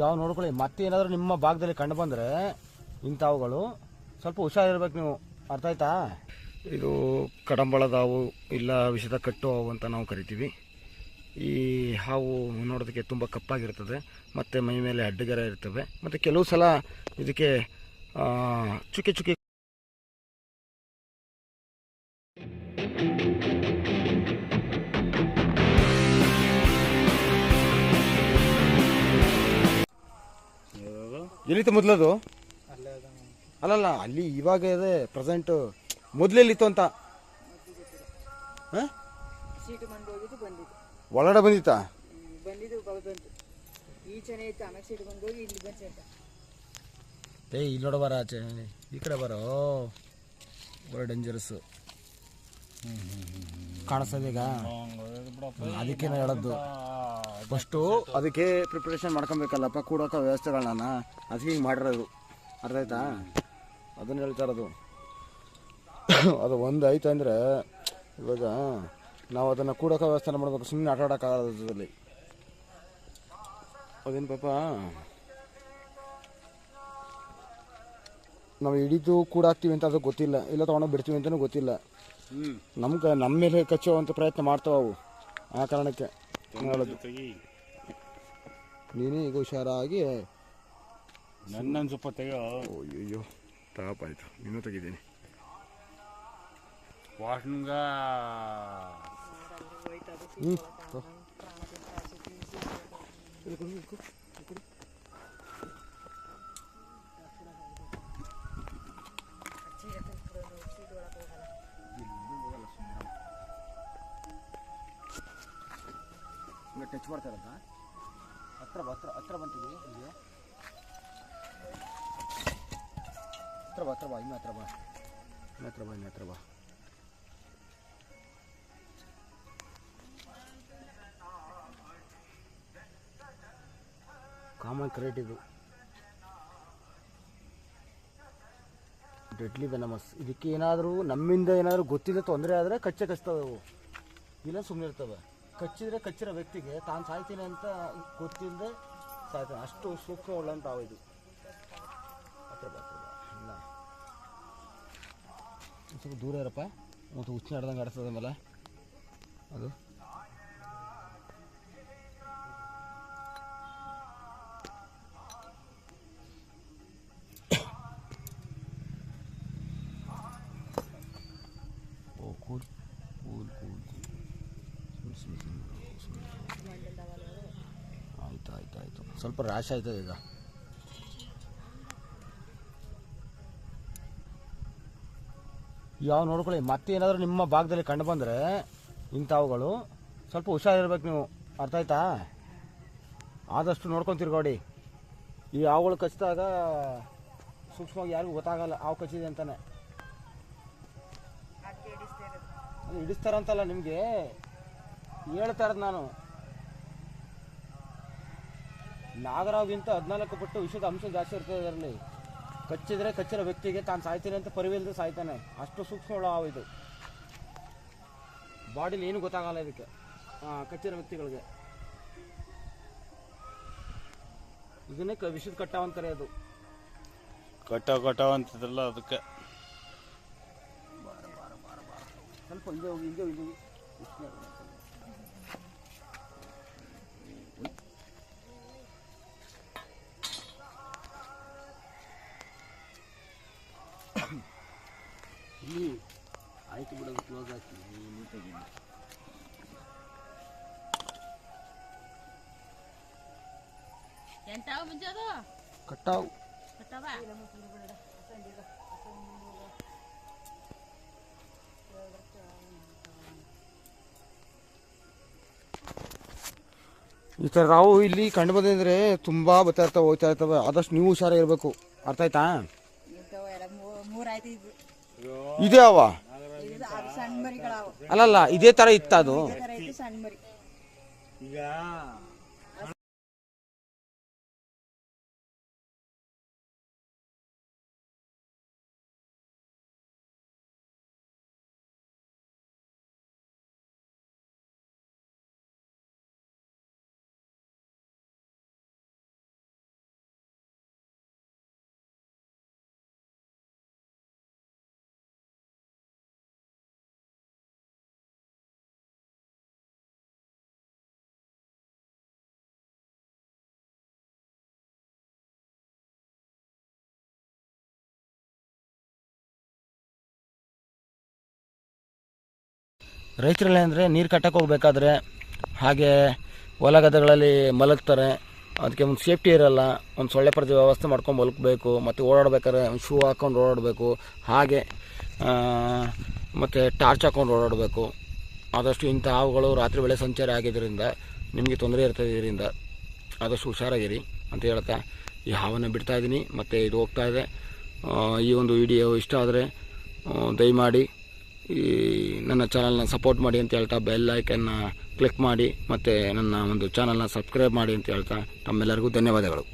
ಯಾವ ನೋಡ್ಕೊಳ್ಳಿ, ಮತ್ತೆ ಏನಾದರೂ ನಿಮ್ಮ ಭಾಗದಲ್ಲಿ ಕಂಡು ಬಂದರೆ ಇಂಥವುಗಳು, ಸ್ವಲ್ಪ ಹುಷಾರಿರ್ಬೇಕು ನೀವು. ಅರ್ಥ ಆಯ್ತಾ? ಇದು ಕಡಂಬಳದ ಹಾವು ಇಲ್ಲ ವಿಷದ ಕಟ್ಟು ಹಾವು ಅಂತ ನಾವು ಕರಿತೀವಿ. ಈ ಹಾವು ನೋಡೋದಕ್ಕೆ ತುಂಬ ಕಪ್ಪಾಗಿರ್ತದೆ, ಮತ್ತು ಮೈ ಮೇಲೆ ಅಡ್ಡಗರ ಇರ್ತವೆ, ಮತ್ತು ಕೆಲವು ಸಲ ಇದಕ್ಕೆ ಚುಕ್ಕೆ ಚುಕ್ಕೆ ಎಲ್ಲಿತ್ತು ಮೊದಲದು? ಅಲ್ಲಲ್ಲ ಅಲ್ಲಿ ಇವಾಗ ಇದೆ ಪ್ರೆಸೆಂಟ್ ಮೊದಲೆಲ್ಲಿತ್ತು ಅಂತ? ಹಾಂ? ಒಳಗಡೆ ಬಂದಿತ್ತಾ? ಏ ಇಲ್ಲಿ ನೋಡ ಬರ ಆಚೆ ಈ ಕಡೆ ಬರೋ. ಬರೋ ಡೇಂಜರಸ್ ಕಾಣಿಸ್ತದೆ ಈಗ. ಹ್ಮ್, ಅದಕ್ಕೆ ನಾನು ಹೇಳೋದು. ಫಸ್ಟು ಅದಕ್ಕೆ ಪ್ರಿಪ್ರೇಷನ್ ಮಾಡ್ಕೊಬೇಕಲ್ಲಪ್ಪ ಕೂಡೋಕೆ ವ್ಯವಸ್ಥೆಗಳನ್ನ. ಅದಕ್ಕೆ ಹಿಂಗೆ ಮಾಡಿರೋದು. ಅರ್ಥ ಆಯ್ತಾ? ಅದನ್ನ ಹೇಳ್ತಾ ಇರೋದು. ಅದು ಒಂದು ಆಯ್ತು ಅಂದರೆ ಇವಾಗ ನಾವು ಅದನ್ನು ಕೂಡೋಕೆ ವ್ಯವಸ್ಥೆ ಮಾಡಬೇಕು. ಸುಮ್ಮನೆ ಆಟ ಆಡೋಕ್ಕಾಗದಲ್ಲಿ ಅದೇನು ಪಾಪ? ನಾವು ಹಿಡಿದು ಕೂಡ ಹಾಕ್ತೀವಿ ಅಂತ ಅದು ಗೊತ್ತಿಲ್ಲ. ಇಲ್ಲ ತೊಗೊಂಡೋಗಿ ಬಿಡ್ತೀವಿ ಅಂತಲೂ ಗೊತ್ತಿಲ್ಲ. ನಮ್ಗೆ ನಮ್ಮ ಮೇಲೆ ಕಚ್ಚುವಂಥ ಪ್ರಯತ್ನ ಮಾಡ್ತಾವೆ ಅವು. ಆ ಕಾರಣಕ್ಕೆ. ನಾನ್ ಈಗ ಹುಷಾರಾಗಿ ನನ್ನ ಸ್ವಲ್ಪ ತೆಗೋ ಅಯ್ಯೋ ತಾಪ ಆಯ್ತು. ನೀನು ತೆಗಿದ್ದೀನಿ ವಾಷ್ನುಗ ಹ್ಞೂ ಟಚ್ ಮಾಡ್ತಾರಂತ ಹತ್ರ ಬಾ, ಹತ್ರ ಹತ್ರ ಬಂತೀವಿ ಇಲ್ಲಿ ಹತ್ರ ಬಾ ಹತ್ರ ಬಾ, ಇನ್ನೂ ಹತ್ರ ಬಾ. ಇನ್ನೂ ಹತ್ರ ಬಾ, ಇನ್ನೂ ಹತ್ರ ಬಾ. ಕಾಮನ್ ಕ್ರೇಟ್ ಇದು. ಡೆಡ್ಲಿ ವೆನಮಸ್ ಇದಕ್ಕೆ ಏನಾದರೂ ನಮ್ಮಿಂದ ಏನಾದರೂ ಗೊತ್ತಿಲ್ಲ ತೊಂದರೆ ಆದರೆ ಕಚ್ಚೆ ಕಚ್ತವೆ ಅವು. ಇಲ್ಲ ಸುಮ್ಮನೆ ಇರ್ತವೆ ಕಚ್ಚಿದ್ರೆ ಕಚ್ಚಿರೋ ವ್ಯಕ್ತಿಗೆ ತಾನು ಸಾಯ್ತೀನಿ ಅಂತ ಗೊತ್ತಿಲ್ಲದೆ ಸಾಯ್ತಾನೆ. ಅಷ್ಟು ಸೂಕ್ಷ್ಮ ಉಳ್ಳಂತ ಹಾವು ಇದು ಹತ್ರ ಬಾ, ಇಲ್ಲ. ಸ್ವಲ್ಪ ದೂರ ಇರಪ್ಪ. ಮತ್ತು ಹುಚ್ಚು ಆಡ್ದಂಗೆ ಆಡಿಸ್ತದೆ ಮೇಲೆ. ಅದು. ಓ ಕೂಲ್ ಕೂಲ್ ಕೂಲ್ ಕೂಲ್. ಆಯ್ತು ಆಯ್ತು ಆಯಿತು ಸ್ವಲ್ಪ ರಾಶ್ ಆಯ್ತದೆ ಈಗ. ಯಾವ ನೋಡ್ಕೊಳ್ಳಿ ಮತ್ತೆ ಏನಾದರೂ ನಿಮ್ಮ ಭಾಗದಲ್ಲಿ ಕಂಡು ಬಂದರೆ ಇಂಥವುಗಳು ಸ್ವಲ್ಪ ಹುಷಾರಿರ್ಬೇಕು ನೀವು. ಅರ್ಥ ಆಯ್ತಾ? ಆದಷ್ಟು ನೋಡ್ಕೊಂಡು ತಿರ್ಗಾಡಿ ಈ ಹಾವುಗಳು ಕಚ್ಚಿದಾಗ ಸೂಕ್ಷ್ಮವಾಗಿ ಯಾರಿಗೂ ಗೊತ್ತಾಗಲ್ಲ ಹಾವು ಕಚ್ಚಿದೆ ಇರೋದು. ಹಿಡಿಸ್ತಾರಂತಲ್ಲ ನಿಮಗೆ. ಹೇಳ್ತಾ ಇರೋದು ನಾನು. ನಾಗರಾವ್ಗಿಂತ ಹದಿನಾಲ್ಕು ಪಟ್ಟು ವಿಷದ ಅಂಶ ಜಾಸ್ತಿ ಇರ್ತದೆ ಅದರಲ್ಲಿ. ಕಚ್ಚಿದ್ರೆ ಕಚ್ಚಿರೋ ವ್ಯಕ್ತಿಗೆ ತಾನು ಸಾಯ್ತೀನಿ ಅಂತ ಪರಿವಿಲ್ದೆ ಸಾಯ್ತಾನೆ. ಅಷ್ಟು ಸೂಕ್ಷ್ಮ ಹುಳ ಹಾವು ಇದು. ಬಾಡಿಲಿ ಏನು ಗೊತ್ತಾಗಲ್ಲ ಇದಕ್ಕೆ. ಕಚ್ಚಿರ ವ್ಯಕ್ತಿಗಳಿಗೆ. ಇದನ್ನೇ ವಿಷದ ಕಟ್ಟಾವ ಅಂತಾರೆ ಕರೆಯೋದು. ಕಟ್ಟ ಕಟ್ಟಾವ ಅಂತಿದ್ರಲ್ಲ ಅದಕ್ಕೆ. ಸ್ವಲ್ಪ ಹಿಂದೆ ಹೋಗಿ ಹಿಂದೆ ಹೋಗಿ. ಇಲ್ಲಿ ಆಯ್ತು ಬಿಡೋದು ಕ್ಲೋಸ್ ಆಗ್ತದೆ ನೀಟಾಗಿ ಎಂತಾವ ಮುಂಜಾದು ಕಟ್ಟಾವು. ಕಟ್ಟವ? ಈ ಥರ ನಾವು ಇಲ್ಲಿ ಕಂಡು ಬಂದ್ರೆ ತುಂಬ ಬರ್ತಾ ಇರ್ತವೆ ಹೋಗ್ತಾ ಇರ್ತವೆ. ಆದಷ್ಟು ನೀವು ಹುಷಾರಾಗಿರ್ಬೇಕು. ಅರ್ಥ ಆಯ್ತಾ? ಮೂರಾಯ್ತು ಇದು ಅವ. ಅಲ್ಲಲ್ಲ ಇದೇ ತರ ಇತ್ತ ಅದು. ಈಗ ರೈತರಲ್ಲಿ ಅಂದರೆ ನೀರು ಕಟ್ಟಕ್ಕೆ ಹೋಗ್ಬೇಕಾದ್ರೆ ಹಾಗೆ ಹೊಲ ಗದ್ದೆಗಳಲ್ಲಿ ಮಲಗ್ತಾರೆ. ಅದಕ್ಕೆ ಒಂದು ಸೇಫ್ಟಿ ಇರಲ್ಲ. ಒಂದು ಸೊಳ್ಳೆ ಪರದೆ ವ್ಯವಸ್ಥೆ ಮಾಡ್ಕೊಂಡು ಮಲಗಬೇಕು. ಮತ್ತು ಓಡಾಡ್ಬೇಕಾದ್ರೆ ಒಂದು ಶೂ ಹಾಕ್ಕೊಂಡು ಓಡಾಡಬೇಕು. ಹಾಗೆ ಮತ್ತು ಟಾರ್ಚ್ ಹಾಕ್ಕೊಂಡು ಓಡಾಡಬೇಕು. ಆದಷ್ಟು ಇಂಥ ಹಾವುಗಳು ರಾತ್ರಿ ವೇಳೆ ಸಂಚಾರ ಆಗಿದ್ದರಿಂದ ನಿಮಗೆ ತೊಂದರೆ ಇರ್ತದೆ ಇದರಿಂದ ಆದಷ್ಟು ಹುಷಾರಾಗಿರಿ ಅಂತ ಹೇಳ್ತಾ ಈ ಹಾವನ್ನು ಬಿಡ್ತಾ ಇದ್ದೀನಿ. ಮತ್ತು ಇದು ಹೋಗ್ತಾ ಇದೆ. ಈ ಒಂದು ವಿಡಿಯೋ ಇಷ್ಟ ಆದರೆ ದಯಮಾಡಿ ಈ ನನ್ನ ಚಾನಲ್ನ ಸಪೋರ್ಟ್ ಮಾಡಿ ಅಂತ ಹೇಳ್ತಾ ಬೆಲ್ ಐಕನ್ನ ಕ್ಲಿಕ್ ಮಾಡಿ ಮತ್ತು ನನ್ನ ಒಂದು ಚಾನಲ್ನ ಸಬ್ಸ್ಕ್ರೈಬ್ ಮಾಡಿ ಅಂತ ಹೇಳ್ತಾ ತಮ್ಮೆಲ್ಲರಿಗೂ ಧನ್ಯವಾದಗಳು.